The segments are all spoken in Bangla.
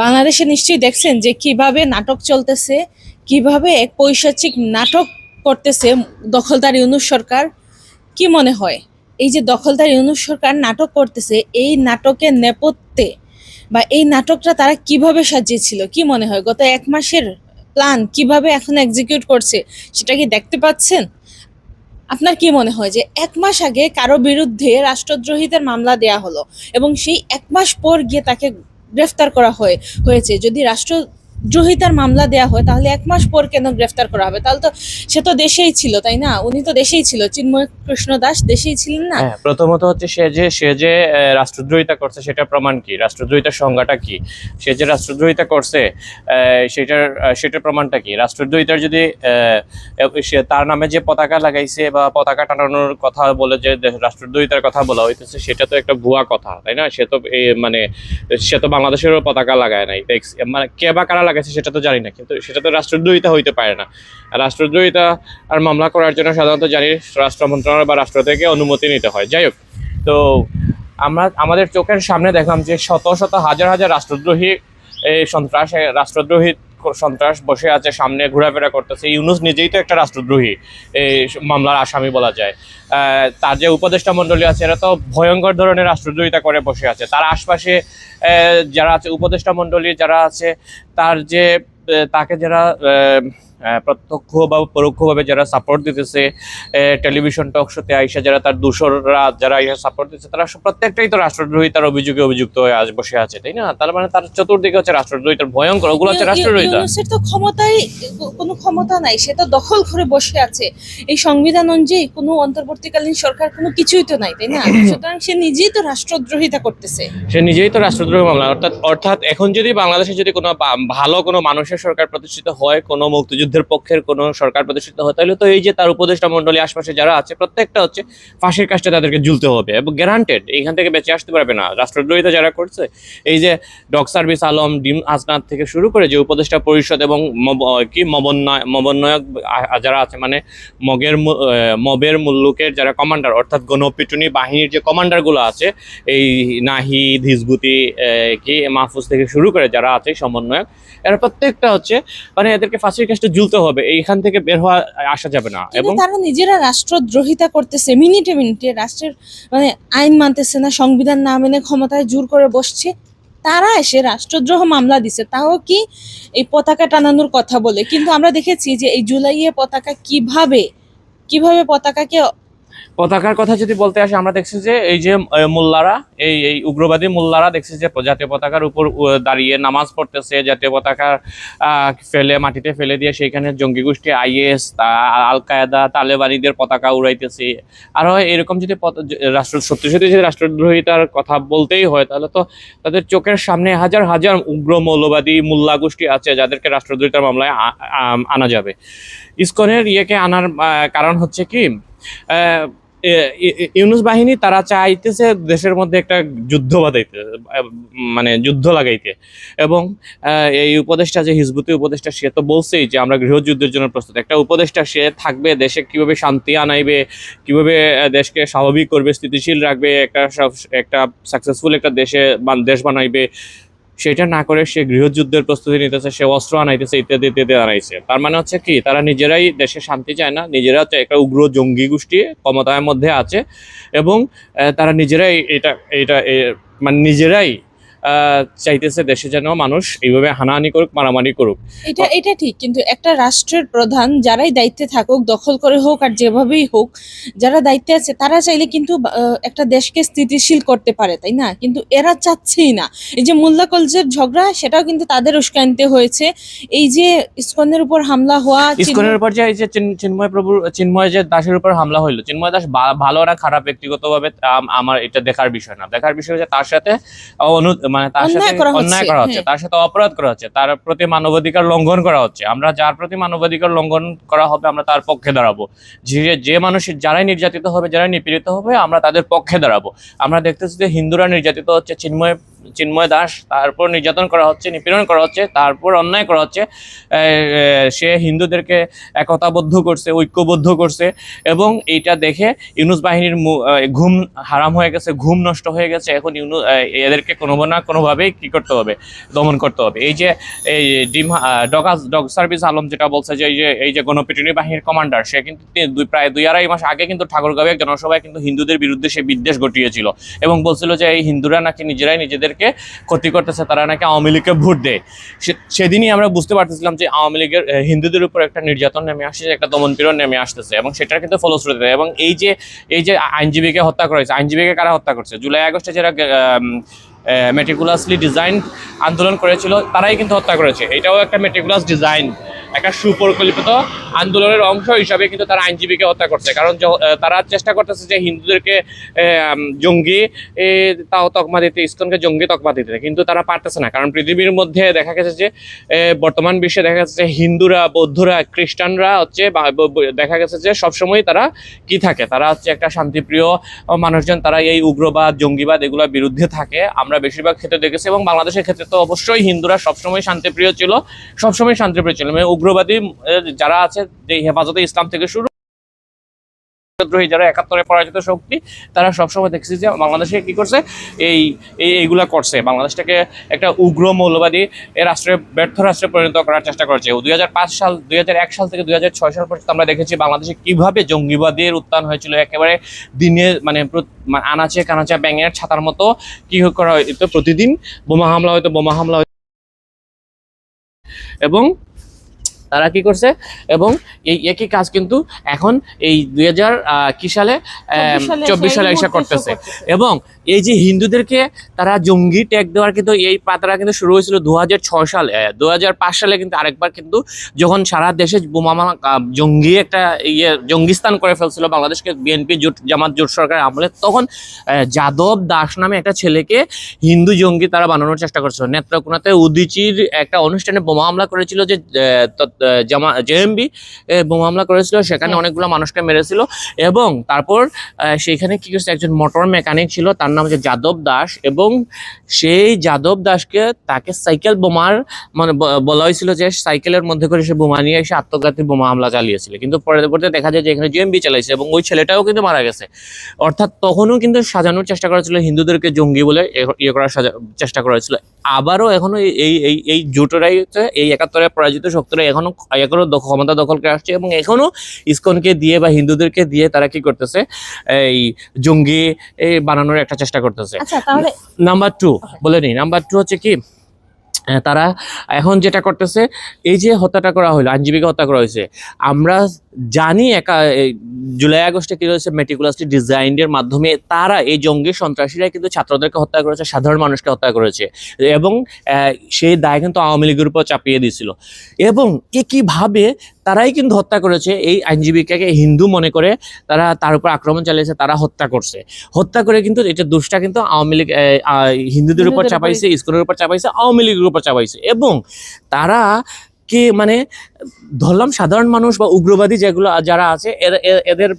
বাংলাদেশে নিশ্চয়ই দেখছেন যে কীভাবে নাটক চলতেছে, কীভাবে এক পৈশাচিক নাটক করতেছে দখলদার ইউনুস সরকার। কি মনে হয়? এই যে দখলদার ইউনুস সরকার নাটক করতেছে, এই নাটকের নেপথ্যে বা এই নাটকটা তারা কীভাবে সাজিয়েছিল, কি মনে হয়? গত এক মাসের প্ল্যান কীভাবে এখন এক্সিকিউট করছে, সেটা কি দেখতে পাচ্ছেন? আপনার কি মনে হয় যে এক মাস আগে কারও বিরুদ্ধে রাষ্ট্রদ্রোহিতার মামলা দেয়া হলো এবং সেই এক মাস পর গিয়ে তাকে গ্রেফতার করা হয় হয়েছে। যদি রাষ্ট্রদ্রোহিতার মামলা দেয়া হয়, তাহলে এক মাস পর কেন গ্রেফতার করা হবে? তাহলে তো সে তো দেশেই ছিল, তাই না? উনি তো দেশেই ছিল। চিন্ময় কৃষ্ণ দাস দেশেই ছিলেন না? হ্যাঁ প্রথমত হচ্ছে সে যে সে যে রাষ্ট্রদ্রোহিতা করছে সেটা প্রমাণ কি? রাষ্ট্রদ্রোহিতার সংজ্ঞাটা কি? সে যে রাষ্ট্রদ্রোহিতা করছে সেটার সেটার প্রমাণটা কি? রাষ্ট্রদ্রোহিতার যদি তার নামে যে পতাকা লাগাইছে বা পতাকা টানানোর কথা বলে যে রাষ্ট্রদ্রোহিতার কথা বলা হইতেছে, সেটা তো একটা ভুয়া কথা, তাই না? সে তো মানে সে তো বাংলাদেশেরও পতাকা লাগায় নাই। মানে কে বা কারা লাগাইছে, সেটা তো জানি না, কিন্তু সেটা তো রাষ্ট্রদ্রোহিতা হইতে পারে না। রাষ্ট্রদ্রোহিতা আর মামলা করার জন্য সাধারণত জানি রাষ্ট্র মন্ত্রণালয় বা রাষ্ট্র থেকে অনুমতি নিতে হয়। যাই হোক, তো আমরা, আমাদের চোখের সামনে দেখলাম যে শত শত হাজার হাজার রাষ্ট্রদ্রোহী, এই সন্ত্রাস রাষ্ট্রদ্রোহী সন্ত্রাস বসে আছে, সামনে ঘোরাফেরা করতেছে। ইউনুস নিজেই তো একটা রাষ্ট্রদ্রোহী, এই মামলার আসামি বলা যায়। তার যে উপদেষ্টা মণ্ডলী আছে, এরা তো ভয়ঙ্কর ধরনের রাষ্ট্রদ্রোহিতা করে বসে আছে। তার আশপাশে যারা আছে, উপদেষ্টা মণ্ডলী যারা আছে, তার যে তাকে যারা প্রত্যক্ষ বা পরোক্ষভাবে যারা সাপোর্ট দিতেছে টেলিভিশন টক শোতে আইসা যারা তার দূষররা যারা আইসা সাপোর্ট দিচ্ছে তারা প্রত্যেকটাই তো রাষ্ট্রদ্রোহিতার অভিযোগে অভিযুক্ত হয়ে আজ বসে আছে তাই না? তার মানে তার চতুর্দিকে হচ্ছে রাষ্ট্রদ্রোহিতার ভয়ঙ্কর ওগুলো হচ্ছে ইউ- রাষ্ট্রদ্রোহিতা তো ক্ষমতাই কোনো ক্ষমতা নাই সে তো দখল করে বসে আছে। এই সংবিধান অনুযায়ী কোনো অন্তর্বর্তীকালীন সরকার কোনো কিছুই তো নাই তাই না? সুতরাং সে নিজেই তো রাষ্ট্রদ্রোহিতা করতেছে। সে নিজেই তো রাষ্ট্রদ্রোহী মামলা অর্থাৎ অর্থাৎ এখন যদি বাংলাদেশে যদি কোনো ভালো কোনো মানুষের সরকার প্রতিষ্ঠিত হয় কোনো মুক্তিযুদ্ধের পক্ষের কোনো সরকার প্রতিষ্ঠিত হয় তাহলে তো এই যে তার উপদেষ্টা মণ্ডলী আশপাশে যারা আছে প্রত্যেকটা হচ্ছে ফাঁসির কাজটা তাদেরকে ঝুলতে হবে এবং গ্যারান্টেড এইখান থেকে বেঁচে আসতে পারবে না। রাষ্ট্রদ্রোহিতা যারা করছে এই যে ডক সার্ভিস আলম ডিম আসনাদ থেকে শুরু করে যে উপদেষ্টা পরিষদ এবং কি মবন্নয় মবন্নয়ক যারা আছে মানে মগের মবের মুল্লুকের যারা কমান্ডার অর্থাৎ গণপিটুনি বাহিনীর যে কমান্ডারগুলো আছে এই হিজবুতি আহ, কি মাহফুজ থেকে শুরু করে যারা আছে সমন্বয়ক এরা প্রত্যেকটা হচ্ছে মানে এদেরকে ফাঁসির কাজটা ঝুলতে হবে এইখান থেকে বের হওয়া আসা যাবে না। এবং তারা নিজেরা রাষ্ট্রদ্রোহিতা করতেছে মিনিটে মিনিটে রাষ্ট্রের মানে আইন মানতেছে না সংবিধান না মেনে ক্ষমতায় জোর করে বসছে তারা এসে রাষ্ট্রদ্রোহ মামলা দিছে। তাও কি এই পতাকা টানানোর কথা বলে? কিন্তু আমরা দেখেছি যে এই জুলাইয়ে পতাকা কীভাবে কীভাবে পতাকাকে পতাকার কথা যদি বলতে আসে আমরা দেখছি যে এই যে মোল্লারা এই এই উগ্রবাদী মোল্লারা দেখছি যে জাতীয় পতাকার উপর দাঁড়িয়ে নামাজ পড়তেছে জাতীয় পতাকা আহ, ফেলে মাটিতে ফেলে দিয়ে সেইখানে জঙ্গি গোষ্ঠী আইএস তা আল কায়দা তালেবানিদের পতাকা উড়াইতেছে। আরও এরকম যদি রাষ্ট্র সত্যি সত্যি যদি রাষ্ট্রদ্রোহিতার কথা বলতেই হয় তাহলে তো তাদের চোখের সামনে হাজার হাজার উগ্র মৌলবাদী মোল্লা গোষ্ঠী আছে যাদেরকে রাষ্ট্রদ্রোহিতার মামলায় আনা যাবে। ইসকনের ইয়েকে আনার কারণ হচ্ছে কি? ইউনুস বাহিনী, তারা চাইতেছে দেশের মধ্যে একটা যুদ্ধ বাঁধাইতে মানে যুদ্ধ লাগাইতে। এবং এই উপদেষ্টা যে হিজবুতি উপদেষ্টা, সে তো বলছেই যে আমরা গৃহযুদ্ধের জন্য প্রস্তুত। একটা উপদেষ্টা, সে থাকবে, দেশে কীভাবে শান্তি আনাইবে, কীভাবে দেশকে স্বাভাবিক করবে, স্থিতিশীল রাখবে, একটা একটা সাকসেসফুল একটা দেশে দেশ বানাইবে সেটা না করে সে গৃহযুদ্ধের প্রস্তুতি নিতেছে, সে অস্ত্র আনাইতেছে, ইত্যাদি ইত্যাদি আনাইছে। তার মানে হচ্ছে কি, তারা নিজেরাই দেশে শান্তি চায় না, নিজেরা একটা উগ্র জঙ্গি গোষ্ঠী ক্ষমতার মধ্যে আছে এবং তারা নিজেরাই এটা এটা মানে নিজেরাই চাইতেছে দেশে যেন মানুষ এইভাবে হানাহানি করুক মারামারি করুক। এটা এটা ঠিক কিন্তু একটা রাষ্ট্রের প্রধান যারাই দায়িত্বে থাকুক দখল করে হোক আর যেভাবেই হোক যারা দায়িত্বে আছে তারা চাইলে কিন্তু একটা দেশকে স্থিতিশীল করতে পারে তাই না? কিন্তু এরা চাচ্ছেই না। এই যে মোল্লা কলজের ঝগড়া সেটাও কিন্তু তাদের উস্কানিতে হয়েছে। এই যে ইসকনের উপর হামলা হওয়া ইস্কনের উপর যে এই যে চিন- চিন্ময় প্রভুর চিন্ময় যে দাসের উপর হামলা হইল চিন্ময় দাস ভালো না খারাপ ব্যক্তিগতভাবে আমার এটা দেখার বিষয় না। দেখার বিষয় হচ্ছে তার সাথে অনু মানে তার সাথে অন্যায় করা হচ্ছে হ্যাঁ। তার সাথে অপরাধ করা হচ্ছে তার প্রতি মানবাধিকার লঙ্ঘন করা হচ্ছে। আমরা যার প্রতি মানবাধিকার লঙ্ঘন করা হবে আমরা তার পক্ষে দাঁড়াবো। যে যে মানুষ যারাই নির্যাতিত হবে যারাই নিপীড়িত হবে আমরা তাদের পক্ষে দাঁড়াবো। আমরা দেখতেছি যে হিন্দুরা নির্যাতিত হচ্ছে চিন্ময় চিন্ময় দাস, তারপর নির্যাতন করা হচ্ছে, নিপীড়ন করা হচ্ছে, তারপর অন্যায় করা হচ্ছে সে হিন্দুদেরকে একতাবদ্ধ করছে, ঐক্যবদ্ধ করছে এবং এইটা দেখে ইউনুস বাহিনীর ঘুম হারাম হয়ে গেছে, ঘুম নষ্ট হয়ে গেছে। এখন ইউনু এদেরকে কোনো না কোনোভাবেই কি করতে হবে? দমন করতে হবে। এই যে, এই ডিম ডগ ডগ সার্ভিস আলম যেটা বলছে যে, এই যে এই যে গণপিটুনি বাহিনীর কমান্ডার, সে কিন্তু দুই, প্রায় দুই আড়াই মাস আগে কিন্তু ঠাকুরগাঁও এক জনসভায় কিন্তু হিন্দুদের বিরুদ্ধে সে বিদ্বেষ ঘটিয়েছিল এবং বলছিল যে, এই হিন্দুরা নাকি নিজেরাই নিজেদেরকে ক্ষতি করতেছে, তারা নাকি আওয়ামী লীগকে ভোট দেয়। সেদিনই আমরা বুঝতে পারতেছিলাম যে আওয়ামী লীগের হিন্দুদের উপর একটা নির্যাতন নেমে আসছে, একটা দমনপীড়ন নেমে আসতেছে এবং সেটার কিন্তু ফলশ্রুতিতে এবং এই যে এই যে আইনজীবীকে হত্যা করেছে আইনজীবীকে কারা হত্যা করছে? জুলাই আগস্টে যারা মেটিকুলাসলি ডিজাইন আন্দোলন করেছিল, তারাই কিন্তু হত্যা করেছে। এটাও একটা মেটিকুলাস ডিজাইন একটা সুপরিকল্পিত আন্দোলনের অংশ হিসাবে কিন্তু তারা আইনজীবীকে হত্যা করছে। কারণ তারা চেষ্টা করতেছে যে হিন্দুদেরকে জঙ্গি তাও তকমা দিতে, ইসকনকে জঙ্গি তকমা দিতে। কিন্তু তারা পারতেছে না, কারণ পৃথিবীর মধ্যে দেখা গেছে যে বর্তমান বিশ্বে দেখা যাচ্ছে যে হিন্দুরা, বৌদ্ধরা, খ্রিস্টানরা হচ্ছে দেখা গেছে যে সবসময় তারা কি থাকে? তারা হচ্ছে একটা শান্তিপ্রিয় মানুষজন, তারা এই উগ্রবাদ, জঙ্গিবাদ এগুলোর বিরুদ্ধে থাকে। আমরা বেশিরভাগ ক্ষেত্রে দেখেছি এবং বাংলাদেশের ক্ষেত্রে তো অবশ্যই হিন্দুরা সবসময় শান্তিপ্রিয় ছিল, সবসময় শান্তিপ্রিয় ছিল। মানে উগ্রবাদী যারা আছে, যে হেফাজতে ইসলাম থেকে শুরু বিদ্রোহী যারা একাত্তরে পরাজিত শক্তি, তারা সবসময় দেখছি যে বাংলাদেশে কি করছে? এই, এই- এইগুলা করছে। বাংলাদেশটাকে একটা উগ্র মৌলবাদী রাষ্ট্রে, ব্যর্থ রাষ্ট্রে পরিণত করার চেষ্টা করছে। দুই সাল, দুই হাজার এক সাল থেকে দুই সাল পর্যন্ত আমরা দেখেছি বাংলাদেশে কীভাবে জঙ্গিবাদের উত্থান হয়েছিল। একেবারে দিনে মানে মানে আনাচে কানাচে ব্যাঙের ছাতার মতো কি করা হয়তো প্রতিদিন বোমা হামলা হয়তো, বোমা হামলা এবং তারা কি করছে? এবং এই একই কাজ কিন্তু এখন এই দুই হাজার কি সালে? চব্বিশ সালে এসে করতেছে। এবং এই যে হিন্দুদেরকে তারা জঙ্গি ট্যাগ দেওয়ার কিন্তু এই পাতাটা কিন্তু শুরু হয়েছিল দু হাজার ছয় সালে দু হাজার পাঁচ সালে কিন্তু আরেকবার কিন্তু যখন সারা দেশে বোমা আহ, জঙ্গি একটা ইয়ে জঙ্গিস্তান করে ফেলছিল বাংলাদেশকে বিএনপি জোট জামাত জোট সরকারের আমলে তখন যাদব দাস নামে একটা ছেলেকে হিন্দু জঙ্গি তারা বানানোর চেষ্টা করছিল। নেত্রকোনাতে উদিচির একটা অনুষ্ঠানে বোমা হামলা করেছিল যে জামা জেএমবি বোমা হামলা করেছিল সেখানে হ্যাঁ। অনেকগুলো মানুষকে মেরেছিল এবং তারপর সেখানে কি করছে একজন মোটর মেকানিক ছিল তার নাম হচ্ছে যাদব দাস এবং সেই যাদব দাসকে তাকে সাইকেল বোমার মানে বলা হয়েছিল যে সাইকেলের মধ্যে করে সে বোমা নিয়ে এসে আত্মঘাতী বোমা হামলা চালিয়েছিল। কিন্তু পরবর্তীতে দেখা যায় যে এখানে জেএমবি চালাইছে এবং ওই ছেলেটাও কিন্তু মারা গেছে। অর্থাৎ তখনও কিন্তু সাজানোর চেষ্টা করা ছিল হিন্দুদেরকে জঙ্গি বলে ইয়ে করার সাজা- চেষ্টা করা হয়েছিল। আবারও এখনও এই- এই এই জোটেরাই হচ্ছে এই একাত্তরে পরাজিত শক্তিরা এখনও এখনও ক্ষমতা দখল করে আসছে এবং এখনও ইসকনকে দিয়ে বা হিন্দুদেরকে দিয়ে তারা কি করতেছে? এই জঙ্গি বানানোর একটা চেষ্টা করতেছে। আচ্ছা নাম্বার টু বলে নি নাম্বার টু হচ্ছে কি তারা এখন যেটা করতেছে এই যে হত্যাটা করা হলো আইনজীবীকে হত্যা করা হয়েছে আমরা জানি একা জুলাই আগস্টে কি হয়েছে মেটিকুলাসলি ডিজাইনের মাধ্যমে তারা এই জঙ্গি সন্ত্রাসীরা কিন্তু ছাত্রদেরকে হত্যা করেছে সাধারণ মানুষকে হত্যা করেছে এবং সেই দায় কিন্তু আওয়ামী লীগের উপর চাপিয়ে দিয়েছিল। এবং একইভাবে তারাই কিন্তু হত্যা করেছে এই আইনজীবীকে হিন্দু মনে করে তারা তার উপর আক্রমণ চালিয়েছে তারা হত্যা করছে। হত্যা করে কিন্তু এটা দোষটা কিন্তু আওয়ামী লীগ হিন্দুদের উপর চাপাইছে স্কুলের উপর চাপাইছে আওয়ামী লীগের উপর চাপাইছে এবং তারা কে মানে ধরলাম সাধারণ মানুষ বা উগ্রবাদী যেগুলো যারা আছে এদের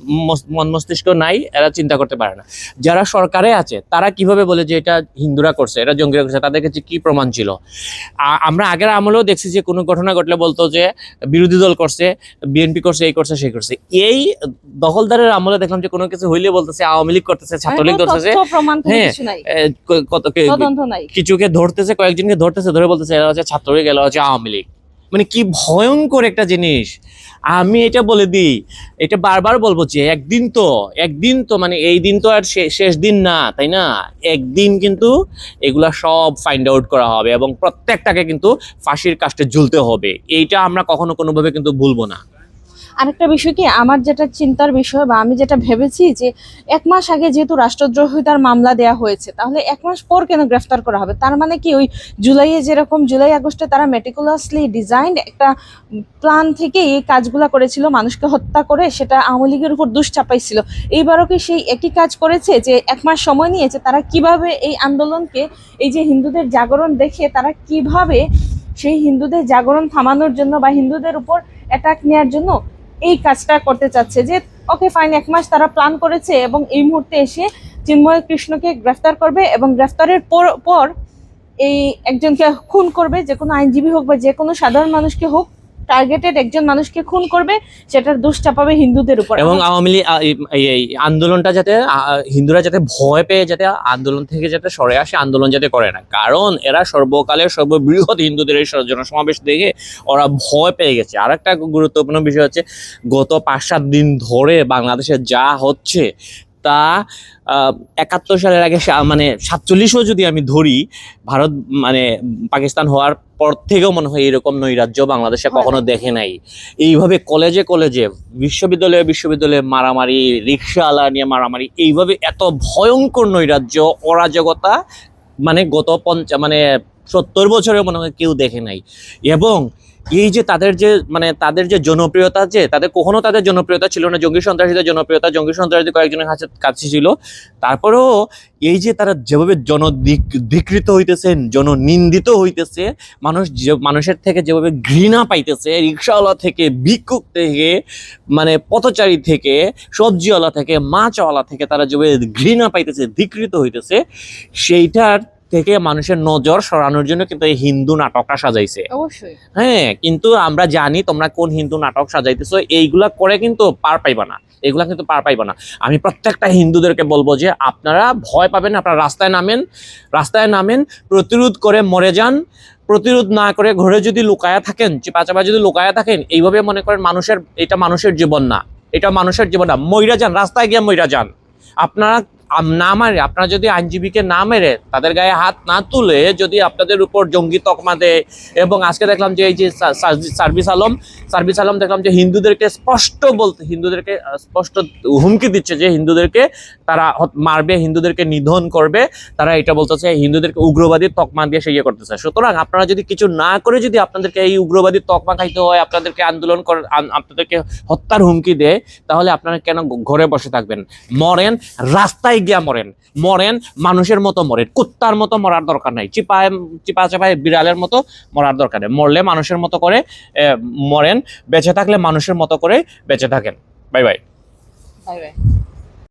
মন মস্তিষ্ক নাই এরা চিন্তা করতে পারে না। যারা সরকারে আছে তারা কীভাবে বলে যে এটা হিন্দুরা করছে এটা জঙ্গিরা করছে তাদের কাছে কি প্রমাণ ছিল? আমরা আগের আমলেও দেখছি যে কোনো ঘটনা ঘটলে বলতো যে বিরোধী দল করছে বিএনপি করছে এই করছে সেই করছে। এই দখলদারের আমলে দেখলাম যে কোনো কিছু হইলে বলতেছে আওয়ামী লীগ করতেছে ছাত্রলীগ কোনো করতেছে। প্রমাণ হ্যাঁ, কত কিছুকে ধরতেছে কয়েকজনকে ধরতেছে ধরে বলতেছে এরা হচ্ছে ছাত্রলীগ এরা হচ্ছে আওয়ামী লীগ। মানে কি ভয়ঙ্কর একটা জিনিস। আমি এটা বলে দিই, এটা বারবার বলব যে একদিন তো একদিন তো মানে এই দিন তো আর শেষ দিন না, তাই না? একদিন কিন্তু এগুলা সব ফাইন্ড আউট করা হবে এবং প্রত্যেকটাকে কিন্তু ফাঁসির কাস্টে ঝুলতে হবে। এইটা আমরা কখনো কোনোভাবে কিন্তু ভুলবো না। আরেকটা বিষয় কি, আমার যেটা চিন্তার বিষয় বা আমি যেটা ভেবেছি যে এক মাস আগে যেহেতু রাষ্ট্রদ্রোহিতার মামলা দেয়া হয়েছে, তাহলে এক মাস পর কেন গ্রেফতার করা হবে? তার মানে কি ওই জুলাইয়ে যেরকম, জুলাই আগস্টে তারা মেটিকুলাসলি ডিজাইন একটা প্ল্যান থেকে এই কাজগুলো করেছিল, মানুষকে হত্যা করে সেটা আওয়ামী লীগের উপর দুষ চাপাইছিল। এইবারও কি সেই একই কাজ করেছে যে এক মাস সময় নিয়েছে, তারা কীভাবে এই আন্দোলনকে, এই যে হিন্দুদের জাগরণ দেখে তারা কীভাবে সেই হিন্দুদের জাগরণ থামানোর জন্য বা হিন্দুদের উপর অ্যাটাক নেওয়ার জন্য এই কাজটা করতে চাচ্ছে যে ওকে ফাইন এক মাস তারা প্ল্যান করেছে এবং এই মুহূর্তে এসে চিন্ময় কৃষ্ণকে গ্রেফতার করবে এবং গ্রেফতারের পর পর এই একজনকে খুন করবে, যে কোনো আইনজীবী হোক বা যে কোনো সাধারণ মানুষকে হোক টার্গেটেড একজন মানুষকে খুন করবে সেটার দোষ চাপাবে হিন্দুদের উপর। এবং আওয়ামী লীগ এই আন্দোলনটা যাতে হিন্দুরা যাতে ভয় পেয়ে যাতে আন্দোলন থেকে যাতে সরে আসে, আন্দোলন যাতে করে না। কারণ এরা সর্বকালের সর্ববৃহৎ হিন্দুদের এই জনসমাবেশ দেখে ওরা ভয় পেয়ে গেছে। আর একটা গুরুত্বপূর্ণ বিষয় হচ্ছে, গত পাঁচ সাত দিন ধরে বাংলাদেশে যা হচ্ছে তা একাত্তর সালের আগে মানে সাতচল্লিশও যদি আমি ধরি ভারত মানে পাকিস্তান হওয়ার পর থেকেও মনে হয় এরকম নৈরাজ্য বাংলাদেশে কখনো দেখে নাই। এইভাবে কলেজে কলেজে বিশ্ববিদ্যালয়ে বিশ্ববিদ্যালয়ে মারামারি রিক্সাওয়ালা নিয়ে মারামারি এইভাবে এত ভয়ঙ্কর নৈরাজ্য অরাজকতা মানে গত পঞ্চা মানে সত্তর বছরে মনে হয় কেউ দেখে নাই। এবং এই যে তাদের যে মানে তাদের যে জনপ্রিয়তা যে, তাদের কখনো তাদের জনপ্রিয়তা ছিল না। জঙ্গি সন্ত্রাসীদের জনপ্রিয়তা, জঙ্গি সন্ত্রাসী কয়েকজনের কাছে কাছে ছিল। তারপরেও এই যে তারা যেভাবে জনধিকৃত হইতেছেন জননিন্দিত হইতেছে, মানুষ যে, মানুষের থেকে যেভাবে ঘৃণা পাইতেছে রিক্সাওয়ালা থেকে, ভিক্ষুক থেকে মানে পথচারী থেকে, সবজিওয়ালা থেকে, মাছওয়ালা থেকে তারা যেভাবে ঘৃণা পাইতেছে ধিকৃত হইতেছে, সেইটার থেকে মানুষের নজর সরানোর জন্য কিন্তু এই হিন্দু নাটকটা সাজাইছে। অবশ্যই। হ্যাঁ কিন্তু আমরা জানি তোমরা কোন হিন্দু নাটক সাজাইতেছো এইগুলা করে কিন্তু পার পাইবা না। এগুলা কিন্তু পার পাইবা না। আমি প্রত্যেকটা হিন্দুদেরকে বলব যে আপনারা ভয় পাবেন আপনারা রাস্তায় নামেন রাস্তায় নামেন প্রতিরোধ করে মরে যান প্রতিরোধ না করে ঘরে যদি লুকায়া থাকেন চিপাচাপা যদি লুকায়া থাকেন এইভাবে মনে করেন মানুষের এটা মানুষের জীবন না। এটা মানুষের জীবন না। মইরা যান রাস্তায় গিয়ে মইরা যান। আপনারা না মারে, আপনারা যদি আইনজীবীকে না মেরে তাদের গায়ে হাত না তুলে যদি আপনাদের উপর জঙ্গি তকমা দেয় এবং আজকে দেখলাম যে এই যে সার্ভিস আলম সার্ভিস আলম দেখলাম যে হিন্দুদেরকে স্পষ্ট বলতে, হিন্দুদেরকে স্পষ্ট হুমকি দিচ্ছে যে হিন্দুদেরকে তারা মারবে, হিন্দুদেরকে নিধন করবে, তারা এটা বলতেছে, হিন্দুদেরকে উগ্রবাদী তকমা দিয়ে সে ইয়ে করতেছে। সুতরাং আপনারা যদি কিছু না করে যদি আপনাদেরকে এই উগ্রবাদী তকমা খাইতে হয়, আপনাদেরকে আন্দোলন করে আপনাদেরকে হত্যার হুমকি দেয়, তাহলে আপনারা কেন ঘরে বসে থাকবেন? মরেন, রাস্তায় গিয়া মরেন। মরেন, মানুষের মতো মরেন। কুত্তার মতো মরার দরকার নাই। চিপায় চিপা চাপায় বিড়ালের মতো মরার দরকার নেই। মরলে মানুষের মতো করে মরেন। বেঁচে থাকলে মানুষের মতো করে বেঁচে থাকেন। Bye bye. Bye bye.